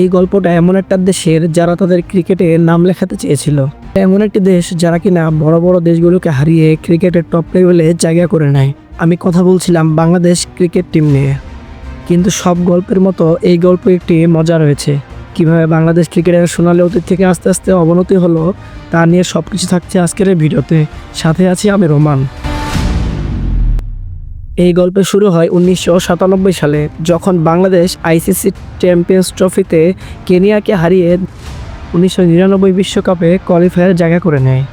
এই গল্পটা এমন একটা দেশের যারা তাদের ক্রিকেটে নাম লেখাতে চেয়েছিল। এমন একটি দেশ যারা কিনা বড় বড় দেশগুলোকে হারিয়ে ক্রিকেটের টপ লেভেলে জায়গা করে নেয়। আমি কথা বলছিলাম বাংলাদেশ ক্রিকেট টিম নিয়ে। কিন্তু সব গল্পের মতো এই গল্প একটি মজা রয়েছে। কীভাবে বাংলাদেশ ক্রিকেটের সোনালী অতীত থেকে আস্তে আস্তে অবনতি হলো, তা নিয়ে সব কিছু থাকছে আজকের এই ভিডিওতে। সাথে আছি আমি রোমান। এই গল্প শুরু হয় উনিশশো সাতানব্বই সালে, যখন বাংলাদেশ আইসিসি চ্যাম্পিয়ন্স ট্রফিতে কেনিয়াকে হারিয়ে উনিশশো বিশ্বকাপে কোয়ালিফায়ার জায়গা করে নেয়।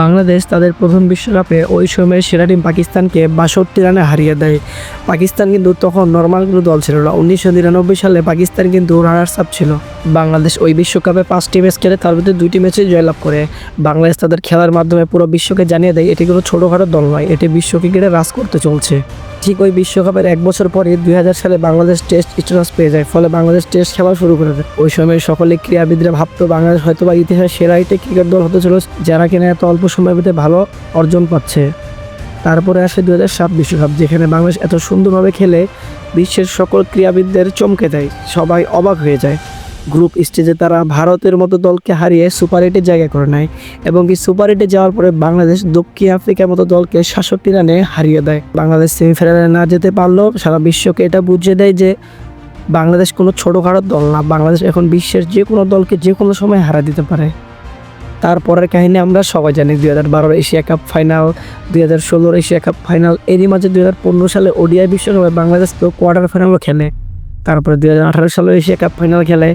বাংলাদেশ তাদের প্রথম বিশ্বকাপে ওই সময়ের সেরা টিম পাকিস্তানকে বাষট্টি রানে হারিয়ে দেয়। পাকিস্তান কিন্তু তখন নর্মাল কোনো দল ছিল না। উনিশশো নিরানব্বই সালে পাকিস্তান কিন্তু রানার্স আপ ছিল। বাংলাদেশ ওই বিশ্বকাপে পাঁচটি ম্যাচ খেলে, তার মধ্যে দুইটি ম্যাচে জয়লাভ করে। বাংলাদেশ তাদের খেলার মাধ্যমে পুরো বিশ্বকে জানিয়ে দেয়, এটি কোনো ছোটোখাটো দল নয়, এটি বিশ্ব ক্রিকেটে রাজ করতে চলছে। ঠিক ওই বিশ্বকাপের এক বছর পরে দুই হাজার সালে বাংলাদেশ টেস্ট স্ট্যাটাস পেয়ে যায়, ফলে বাংলাদেশ টেস্ট খেলা শুরু করে দেয়। ওই সময় সকলে ক্রীড়াবিদরা ভাবতো বাংলাদেশ হয়তো বা ইতিহাসের সেরা একটি ক্রিকেট দল হতে চলো যারা কিনা এত অল্প সময়ের মধ্যে ভালো অর্জন পাচ্ছে। তারপরে আসে দু সাত বিশ্বকাপ, যেখানে বাংলাদেশ এত সুন্দরভাবে খেলে, বিশ্বের সকল ক্রীড়াবিদদের চমকে দেয়, সবাই অবাক হয়ে যায়। গ্রুপ স্টেজে তারা ভারতের মতো দলকে হারিয়ে সুপার এইটে জায়গা করে নেয় এবং কি সুপার এইটে যাওয়ার পরে বাংলাদেশ দক্ষিণ আফ্রিকার মতো দলকে সাতষট্টি রানে হারিয়ে দেয়। বাংলাদেশ সেমিফাইনালে না যেতে পারলেও সারা বিশ্বকে এটা বুঝিয়ে দেয় যে বাংলাদেশ কোনো ছোটোখাটো দল না। বাংলাদেশ এখন বিশ্বের যে কোনো দলকে যে কোনো সময় হারা দিতে পারে। তারপরের কাহিনী আমরা সবাই জানি। দুই হাজার বারোর এশিয়া কাপ ফাইনাল, দুই হাজার ষোলোর এশিয়া কাপ ফাইনাল, এরই মাঝে দুই হাজার পনেরো সালে ওডিআই বিশ্বকাপে বাংলাদেশ তো কোয়ার্টার ফাইনালও খেলে। তারপরে দুই হাজার আঠারো সালে এশিয়া কাপ ফাইনাল খেলে।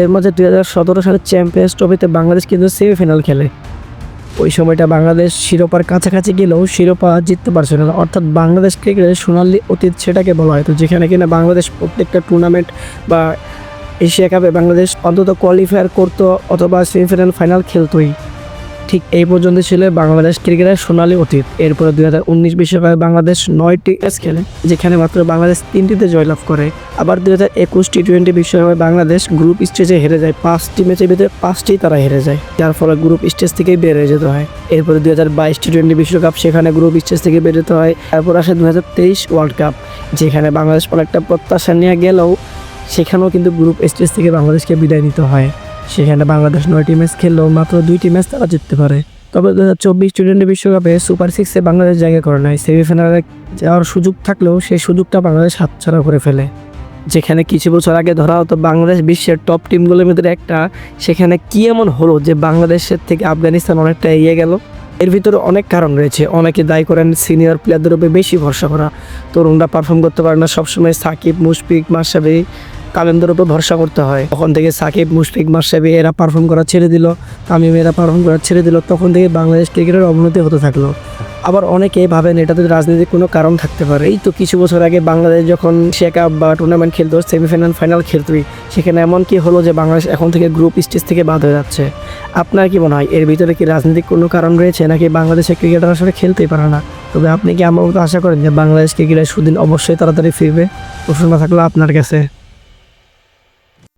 এর মধ্যে দুই হাজার সতেরো সালে চ্যাম্পিয়ন্স ট্রফিতে বাংলাদেশ কিন্তু সেমিফাইনাল খেলে। ওই সময়টা বাংলাদেশ শিরোপার কাছাকাছি গেলেও শিরোপা জিততে পারছিল না। অর্থাৎ বাংলাদেশ ক্রিকেটের সোনালি অতীত সেটাকে বলা হয়। তো যেখানে কিনা বাংলাদেশ প্রত্যেকটা টুর্নামেন্ট বা এশিয়া কাপে বাংলাদেশ অন্তত কোয়ালিফায়ার করতো অথবা সেমিফাইনাল ফাইনাল খেলতোই। ঠিক এই পর্যন্ত ছিল বাংলাদেশ ক্রিকেটের সোনালি অতীত। এরপরে দুই হাজার উনিশ বিশ্বকাপে বাংলাদেশ নয়টি ম্যাচ খেলে, যেখানে মাত্র বাংলাদেশ তিনটিতে জয়লাভ করে। আবার দুই হাজার একুশ টি টোয়েন্টি বিশ্বকাপে বাংলাদেশ গ্রুপ স্টেজে হেরে যায়, পাঁচটি ম্যাচের ভিতরে পাঁচটি তারা হেরে যায়, যার ফলে গ্রুপ স্টেজ থেকেই বের হয়ে যেতে হয়। এরপরে দুই হাজার বাইশ টি টোয়েন্টি বিশ্বকাপ, সেখানে গ্রুপ স্টেজ থেকে বের যেতে হয়। তারপর আসে দু হাজার তেইশ ওয়ার্ল্ড কাপ, যেখানে বাংলাদেশ অনেকটা প্রত্যাশা নিয়ে গেলেও সেখানেও কিন্তু গ্রুপ স্টেজ থেকে বাংলাদেশকে বিদায় নিতে হয়। সেখানে বাংলাদেশ নয়টি ম্যাচ খেললেও মাত্র দুইটি ম্যাচ তারা জিততে পারে। তবে দু হাজার চব্বিশ টি টোয়েন্টি বিশ্বকাপে সুপার সিক্সে বাংলাদেশ জায়গা করে নেয় সেমিফাইনালে যাওয়ার সুযোগ থাকলেও সেই সুযোগটা বাংলাদেশ হাতছাড়া করে ফেলে। যেখানে কিছু বছর আগে ধরা হতো বাংলাদেশ বিশ্বের টপ টিমগুলোর ভিতরে একটা, সেখানে কি এমন হলো যে বাংলাদেশের থেকে আফগানিস্তান অনেকটা এগিয়ে গেল? এর ভিতরে অনেক কারণ রয়েছে। অনেকে দায়ী করেন সিনিয়র প্লেয়ারদের উপরে বেশি ভরসা করা। তরুণরা পারফর্ম করতে পারে না সবসময় সাকিব, মুশফিক মাসাবি কালেন্দার উপর ভরসা করতে হয়। তখন থেকে সাকিব, মুশফিক মাসাবি এরা পারফর্ম করা ছেড়ে দিল। তামিম এরা পারফর্ম করা ছেড়ে দিল। তখন থেকে বাংলাদেশ ক্রিকেটের অবনতি হতে থাকল। আবার অনেকে ভাবেন এটাতে রাজনীতির কোনো কারণ থাকতে পারে। এই তো কিছু বছর আগে বাংলাদেশ যখন এশিয়া কাপ বা টুর্নামেন্ট খেলতো সেমিফাইনাল ফাইনাল খেলতোই। সেখানে এমন কি হলো যে বাংলাদেশ এখন থেকে গ্রুপ স্টেজ থেকে বাদ হয়ে যাচ্ছে? আপনার কি মনে হয়, এর ভিতরে কি রাজনৈতিক কোনো কারণ রয়েছে? নাকি বাংলাদেশের ক্রিকেটার আসলে খেলতেই পারে না? তবে আপনি কি আমার মতো আশা করেন যে বাংলাদেশ ক্রিকেটের সুদিন অবশ্যই তাড়াতাড়ি ফিরবে? প্রশ্ন থাকল আপনার কাছে।